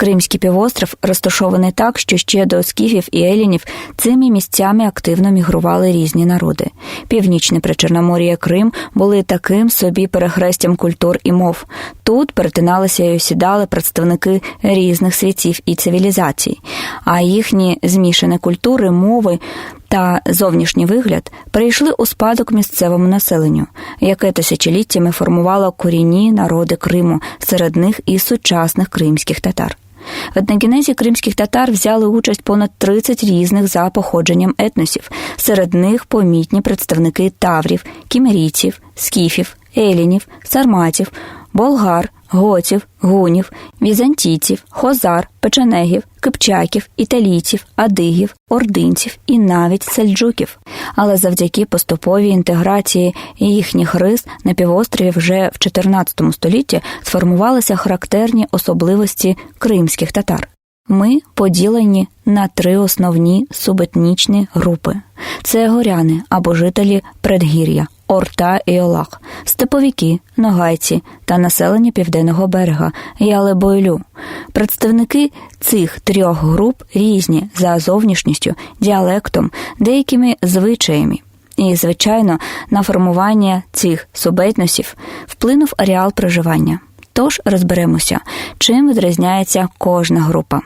Кримський півостров розташований так, що ще до скіфів і елінів цими місцями активно мігрували різні народи. Північне Причорномор'я Крим були таким собі перехрестям культур і мов. Тут перетиналися і осідали представники різних світів і цивілізацій, а їхні змішані культури, мови. Та зовнішній вигляд перейшли у спадок місцевому населенню, яке тисячоліттями формувало корінні народи Криму, серед них і сучасних кримських татар. В етногенезі кримських татар взяли участь понад 30 різних за походженням етносів. Серед них помітні представники таврів, кімерійців, скіфів, елінів, сарматів, болгар, готів, гунів, візантійців, хозар, печенегів, кипчаків, італійців, адигів, ординців і навіть сельджуків. Але завдяки поступовій інтеграції їхніх рис на півострові вже в 14 столітті сформувалися характерні особливості кримських татар. Ми поділені на три основні субетнічні групи: це горяни або жителі предгір'я, Орта і Олах, степовіки, ногайці та населення південного берега Ялебойлю. Представники цих трьох груп різні за зовнішністю, діалектом, деякими звичаями. І, звичайно, на формування цих субетносів вплинув ареал проживання. Тож розберемося, чим відрізняється кожна група.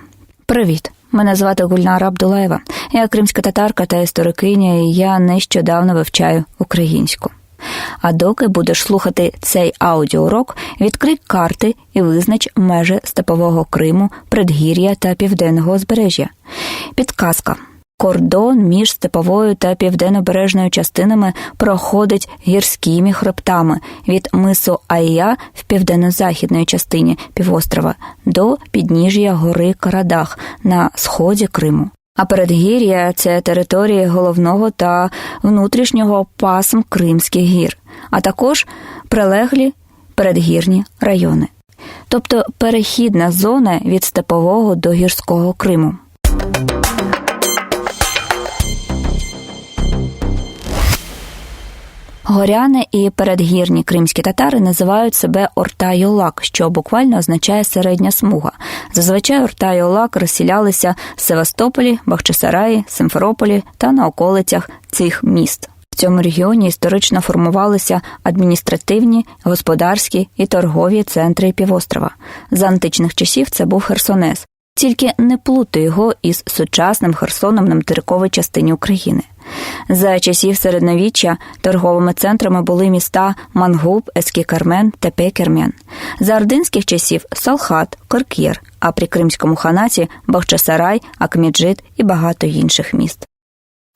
Привіт! Мене звати Гульнара Абдулаєва. Я кримська татарка та історикиня, і я нещодавно вивчаю українську. А доки будеш слухати цей аудіоурок, відкрий карти і визнач межі степового Криму, предгір'я та південного узбережжя. Підказка. Кордон між степовою та південнобережною частинами проходить гірськими хребтами від мису Айя в південно-західної частині півострова до підніжжя гори Карадах на сході Криму. А передгір'я це території головного та внутрішнього пасм Кримських гір, а також прилеглі передгірні райони, тобто перехідна зона від степового до гірського Криму. Горяни і передгірні кримські татари називають себе Орта-Йолак, що буквально означає середня смуга. Зазвичай Орта-Йолак розселялися в Севастополі, Бахчисараї, Симферополі та на околицях цих міст. В цьому регіоні історично формувалися адміністративні, господарські і торгові центри півострова. За античних часів це був Херсонес. Тільки не плути його із сучасним Херсоном на материковій частині України. За часів середньовіччя торговими центрами були міста Мангуб, Ескікармен та Пекермен. За ординських часів Салхат, Корк'єр, а при Кримському ханаті Бахчисарай, Акміджит і багато інших міст.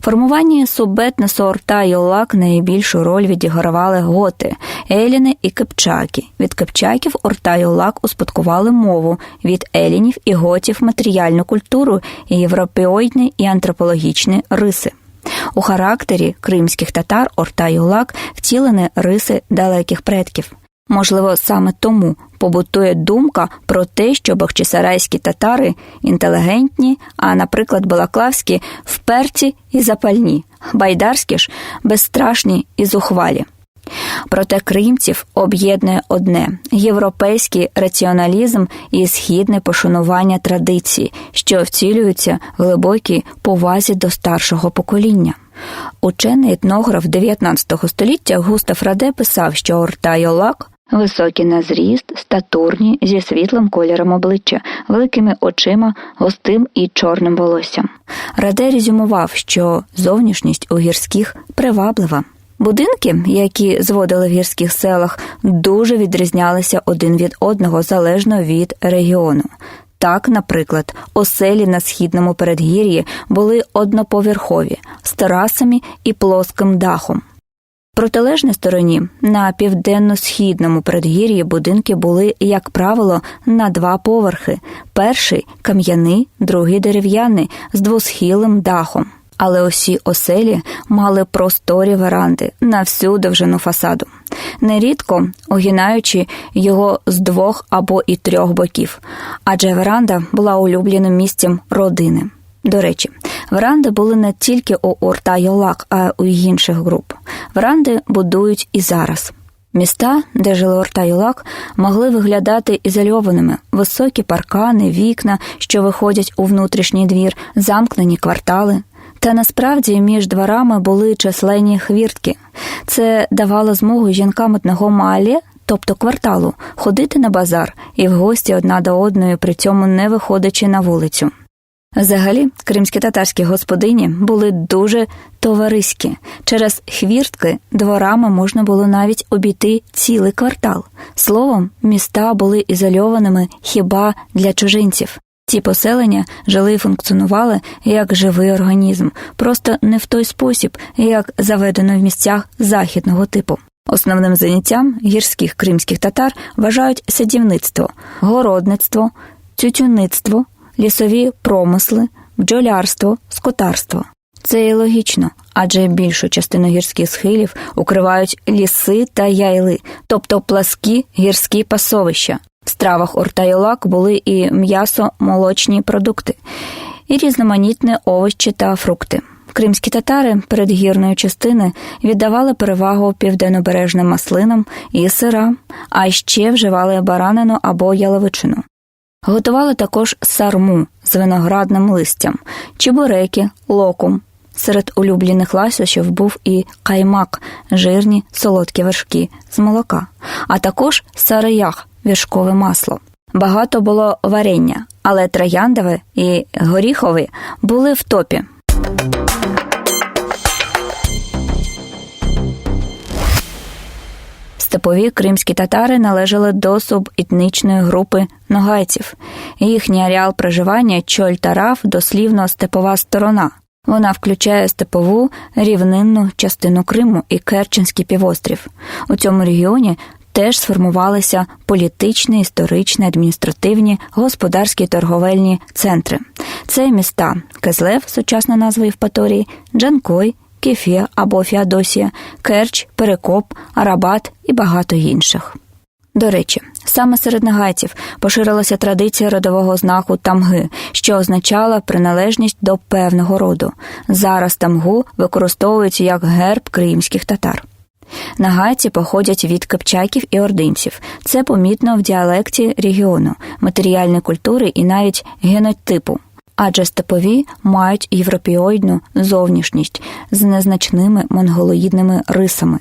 Формуванні субетнесу Орта і Олак найбільшу роль відігравали готи, еліни і кипчаки. Від кипчаків Орта і Олак успадкували мову, від елінів і готів матеріальну культуру і європеоїдні і антропологічні риси. У характері кримських татар Орта юлак втілені риси далеких предків. Можливо, саме тому побутує думка про те, що бахчисарайські татари інтелігентні, а, наприклад, балаклавські вперті і запальні, байдарські ж безстрашні і зухвалі. Проте кримців об'єднує одне європейський раціоналізм і східне пошанування традиції, що вцілюються в глибокій повазі до старшого покоління. Учений етнограф 19 століття Густав Раде писав, що Орта й Олак Високі на зріст, статурні, зі світлим кольором обличчя, великими очима, густим і чорним волоссям. Раде резюмував, що зовнішність у гірських приваблива. Будинки, які зводили в гірських селах, дуже відрізнялися один від одного залежно від регіону. Так, наприклад, оселі на східному передгір'ї були одноповерхові з терасами і плоским дахом. Протилежній стороні на південно-східному передгір'ї будинки були, як правило, на два поверхи: перший кам'яний, другий дерев'яний з двосхилим дахом. Але усі оселі мали просторі веранди на всю довжину фасаду. нерідко огинаючи його з двох або і трьох боків, адже веранда була улюбленим місцем родини. До речі, веранди були не тільки у Орта Йолак, а й у інших груп. Веранди будують і зараз. Міста, де жили Орта Юлак, могли виглядати ізольованими: високі паркани, вікна, що виходять у внутрішній двір, замкнені квартали. Та насправді між дворами були численні хвіртки. Це давало змогу жінкам одного маалі, тобто кварталу, ходити на базар і в гості одна до одної, при цьому не виходячи на вулицю. Взагалі, кримські татарські господині були дуже товариські. Через хвіртки дворами можна було навіть обійти цілий квартал. Словом, міста були ізольованими хіба для чужинців. Ці поселення жили і функціонували як живий організм, просто не в той спосіб, як заведено в місцях західного типу. Основним заняттям гірських кримських татар вважають садівництво, городництво, тютюництво, лісові промисли, бджолярство, скотарство. Це і логічно, адже більшу частину гірських схилів укривають ліси та яйли, тобто пласкі гірські пасовища. В стравах Ортайолак були і м'ясо-молочні продукти, і різноманітні овочі та фрукти. Кримські татари перед гірною частини віддавали перевагу південнобережним маслинам і сирам, а ще вживали баранину або яловичину. Готували також сарму з виноградним листям, чебуреки, локум. Серед улюблених ласощів був і каймак, жирні солодкі вершки з молока, а також сараях, віршкове масло. Багато було варення, але трояндове і горіхові були в топі. Степові кримські татари належали до субетнічної групи ногайців. Їхній ареал проживання чоль тараф дослівно степова сторона. Вона включає степову рівнинну частину Криму і Керченський півострів. У цьому регіоні теж сформувалися політичні, історичні, адміністративні, господарські торговельні центри. Це міста Кезлев, сучасна назва Євпаторії, Джанкой, Кефія або Феодосія, Керч, Перекоп, Арабат і багато інших. До речі, саме серед нагайців поширилася традиція родового знаку тамги, що означала приналежність до певного роду. Зараз тамгу використовують як герб кримських татар. Нагайці походять від кипчаків і ординців. Це помітно в діалекті регіону, матеріальної культури і навіть генотипу. Адже степові мають європеоїдну зовнішність з незначними монголоїдними рисами.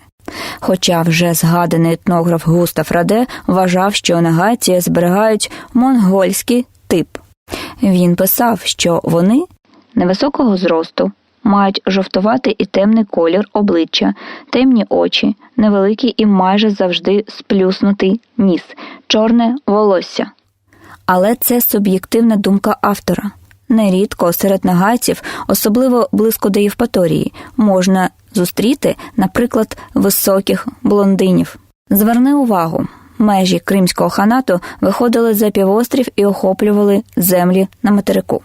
Хоча вже згаданий етнограф Густав Раде вважав, що нагайці зберігають монгольський тип. Він писав, що вони невисокого зросту, мають жовтуватий і темний колір обличчя, темні очі, невеликий і майже завжди сплюснутий ніс, чорне волосся. Але це суб'єктивна думка автора. Нерідко серед нагайців, особливо близько до Євпаторії, можна зустріти, наприклад, високих блондинів. Зверни увагу, межі Кримського ханату виходили за півострів і охоплювали землі на материку.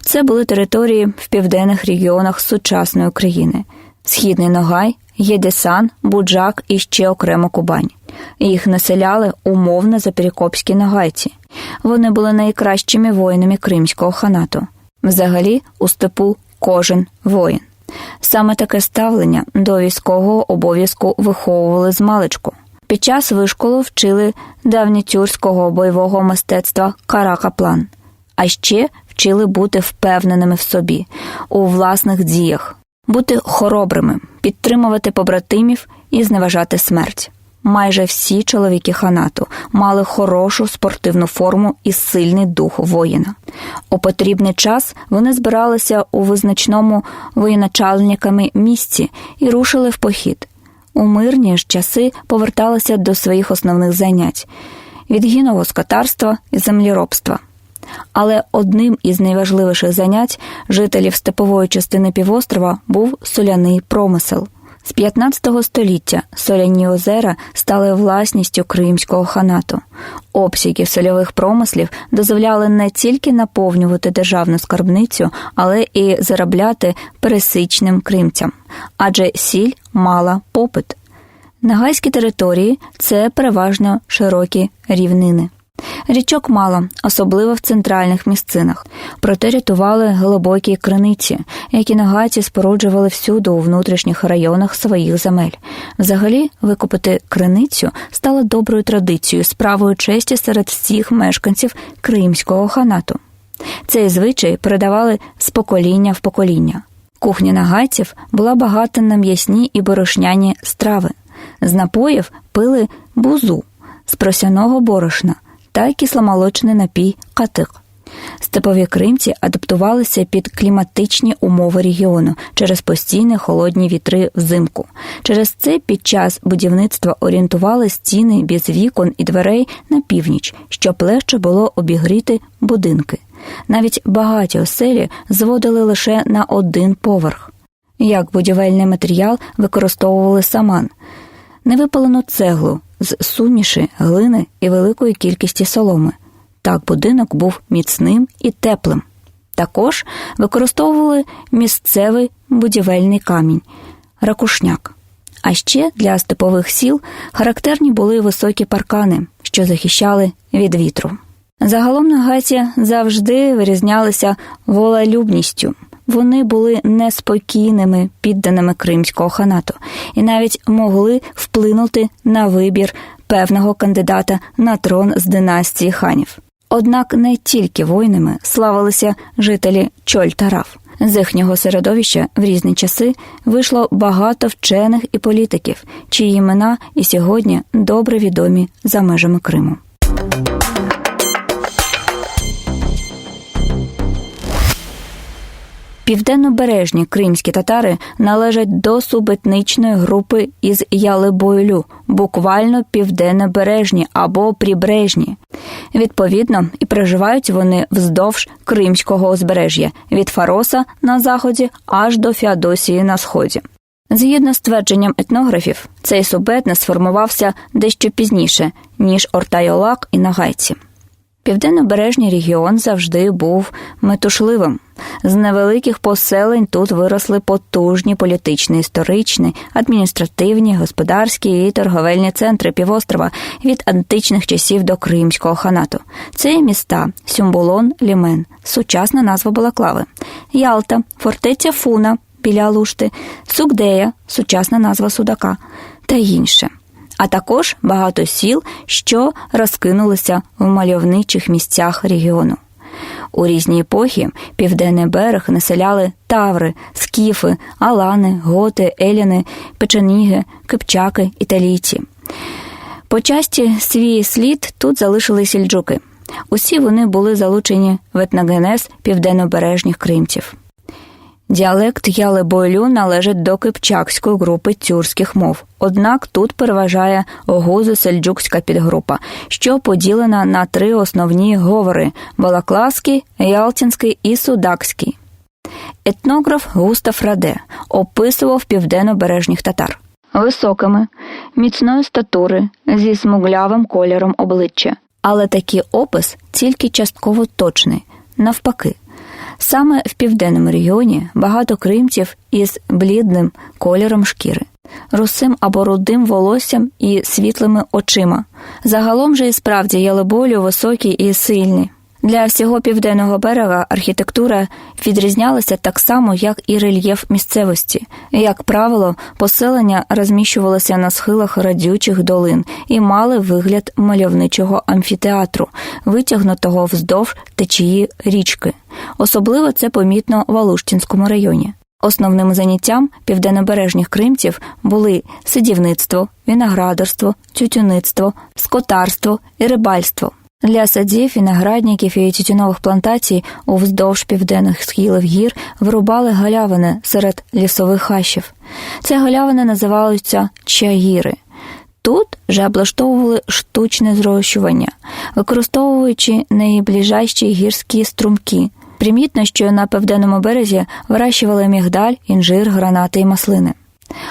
Це були території в південних регіонах сучасної України: Східний Ногай, Єдесан, Буджак і ще окремо Кубань. Їх населяли умовно заперекопські нагайці. Вони були найкращими воїнами Кримського ханату. Взагалі, у степу кожен воїн. Саме таке ставлення до військового обов'язку виховували з маличку. Під час вишколу вчили давнітюрського бойового мистецтва каракаплан, а ще вчили бути впевненими в собі, у власних діях, бути хоробрими, підтримувати побратимів і зневажати смерть. Майже всі чоловіки ханату мали хорошу спортивну форму і сильний дух воїна. У потрібний час вони збиралися у визначному воєначальниками місці і рушили в похід. У мирні ж часи поверталися до своїх основних занять відгінного скотарства і земліробства. Але одним із найважливіших занять жителів степової частини півострова був соляний промисел. З 15 століття соляні озера стали власністю кримського ханату. Обсяги сольових промислів дозволяли не тільки наповнювати державну скарбницю, але і заробляти пересичним кримцям, адже сіль мала попит. Нагайські території це переважно широкі рівнини. Річок мало, особливо в центральних місцинах, проте рятували глибокі криниці, які нагайці споруджували всюди у внутрішніх районах своїх земель. Взагалі, викупити криницю стало доброю традицією, справою честі серед всіх мешканців Кримського ханату. Цей звичай передавали з покоління в покоління. Кухня нагайців була багата на м'ясні і борошняні страви. З напоїв пили бузу з просяного борошна та кисломолочний напій катик. Степові кримці адаптувалися під кліматичні умови регіону через постійні холодні вітри взимку. Через це під час будівництва орієнтували стіни без вікон і дверей на північ, щоб легше було обігріти будинки. Навіть багаті оселі зводили лише на один поверх. Як будівельний матеріал використовували саман, невипалену цеглу з суміші, глини і великої кількості соломи. Так будинок був міцним і теплим. Також використовували місцевий будівельний камінь ракушняк. А ще для степових сіл характерні були високі паркани, що захищали від вітру. Загалом нагайці завжди вирізнялися волелюбністю. Вони були неспокійними підданими кримського ханату і навіть могли вплинути на вибір певного кандидата на трон з династії ханів. Однак не тільки воїнами славилися жителі Чоль-Тараф. З їхнього середовища в різні часи вийшло багато вчених і політиків, чиї імена і сьогодні добре відомі за межами Криму. Південнобережні кримські татари належать до субетничної групи із Ялибойлю, буквально південнобережні або прибережні. Відповідно, і проживають вони вздовж Кримського узбережжя від Фароса на заході аж до Феодосії на сході. Згідно з твердженням етнографів, цей субетнес сформувався дещо пізніше, ніж Ортайолак і Нагайці. Південнобережній регіон завжди був метушливим. З невеликих поселень тут виросли потужні політичні, історичні, адміністративні, господарські і торговельні центри півострова від античних часів до Кримського ханату. Це міста Сюмбулон, Лімен, сучасна назва Балаклави, Ялта, фортеця Фуна біля Алушти, Сугдея, сучасна назва Судака. Та інше а також багато сіл, що розкинулися в мальовничих місцях регіону. У різні епохи південний берег населяли таври, скіфи, алани, готи, еліни, печеніги, кипчаки, італійці. По часті свій слід тут залишили сільджуки. Усі вони були залучені в етногенез південнобережніх кримців. Діалект Ялебойлю належить до кипчакської групи тюркських мов. Однак тут переважає огузо-сельджукська підгрупа, що поділена на три основні говори балаклавський, ялтинський і судакський. Етнограф Густав Раде описував південно-бережніх татар високими, міцної статури зі смуглявим кольором обличчя. Але такий опис тільки частково точний, навпаки. Саме в південному регіоні багато кримців із блідним кольором шкіри, русим або рудим волоссям і світлими очима. Загалом же і справді ялеболю високі і сильні. Для всього південного берега архітектура відрізнялася так само, як і рельєф місцевості. Як правило, поселення розміщувалося на схилах радючих долин і мали вигляд мальовничого амфітеатру, витягнутого вздовж течії річки. Особливо це помітно в Алуштінському районі. Основним заняттям південнобережних кримців були сидівництво, виноградарство, тютюництво, скотарство і рибальство. Для садів, виноградників і тютюнових плантацій уздовж південних схилів гір вирубали галявини серед лісових хащів. Ці галявини називаються чагіри. Тут же облаштовували штучне зрощування, використовуючи найближайші гірські струмки. Примітно, що на південному березі вирощували мігдаль, інжир, гранати і маслини.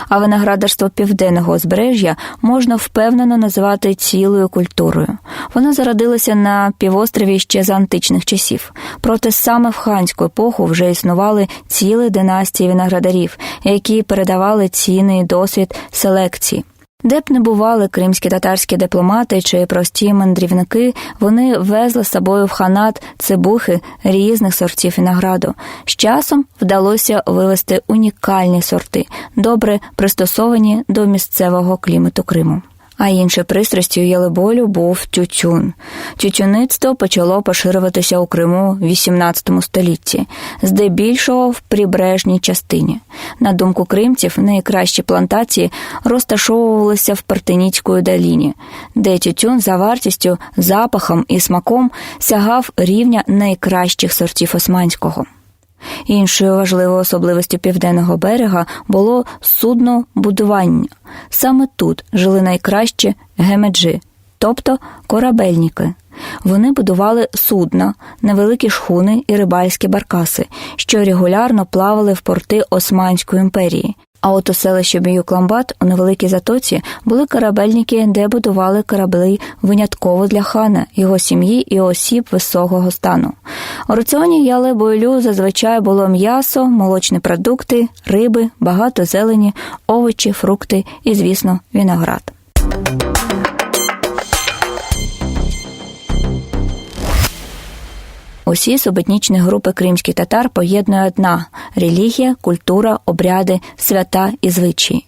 А виноградарство південного узбережжя можна впевнено називати цілою культурою. Воно зародилося на півострові ще з античних часів. Проте саме в ханську епоху вже існували цілі династії виноградарів, які передавали цінний досвід селекції. Де б не бували кримські татарські дипломати чи прості мандрівники, вони везли з собою в ханат цибухи різних сортів винограду. З часом вдалося вивести унікальні сорти, добре пристосовані до місцевого клімату Криму. А іншою пристрастю Ялиболю був тютюн. Тютюництво почало поширюватися у Криму в XVIII столітті, здебільшого в прибережній частині. На думку кримців, найкращі плантації розташовувалися в Партеніцької доліні, де тютюн за вартістю, запахом і смаком сягав рівня найкращих сортів османського. Іншою важливою особливістю південного берега було суднобудування. Саме тут жили найкращі гемеджі, тобто корабельники. Вони будували судна, невеликі шхуни і рибальські баркаси, що регулярно плавали в порти Османської імперії. А от у селищі Біюкламбат у невеликій затоці були корабельники, де будували кораблі винятково для хана, його сім'ї і осіб високого стану. У раціоні Яли Бойлю зазвичай було м'ясо, молочні продукти, риби, багато зелені, овочі, фрукти і, звісно, виноград. Усі субетнічні групи кримських татар поєднує одна релігія, культура, обряди, свята і звичаї.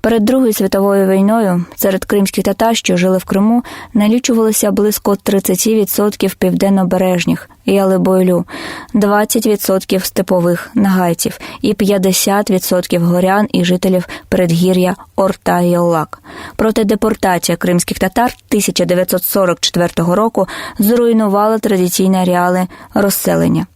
Перед Другою світовою війною серед кримських татар, що жили в Криму, налічувалося близько 30% південнобережних ялибойлю, 20% степових нагайців і 50% горян і жителів передгір'я Орта і Олак. Проте депортація кримських татар 1944 року зруйнувала традиційні ареали розселення.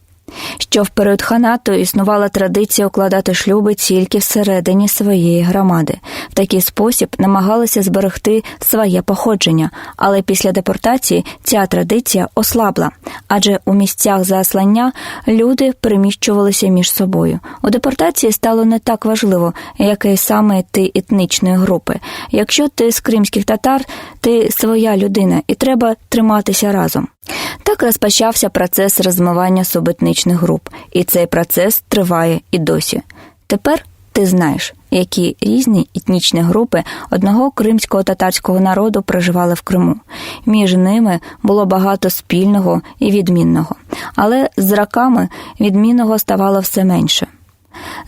Що в період ханату існувала традиція укладати шлюби тільки всередині своєї громади. В такий спосіб намагалися зберегти своє походження, але після депортації ця традиція ослабла, адже у місцях заслання люди переміщувалися між собою. У депортації стало не так важливо, який саме ти етнічної групи. Якщо ти з кримських татар, ти своя людина, і треба триматися разом. Так розпочався процес розмивання субетничних груп, і цей процес триває і досі. Тепер ти знаєш, які різні етнічні групи одного кримського татарського народу проживали в Криму. Між ними було багато спільного і відмінного, але з роками відмінного ставало все менше.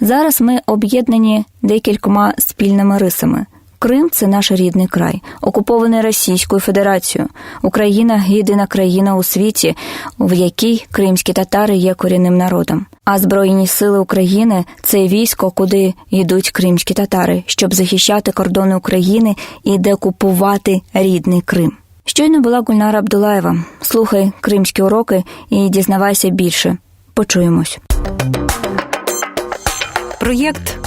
Зараз ми об'єднані декількома спільними рисами. Крим це наш рідний край, окупований Російською Федерацією. Україна єдина країна у світі, в якій кримські татари є корінним народом. А Збройні сили України це військо, куди йдуть кримські татари, щоб захищати кордони України і декупувати рідний Крим. Щойно була Гульнара Абдулаєва. Слухай кримські уроки і дізнавайся більше. Почуємось. Проєкт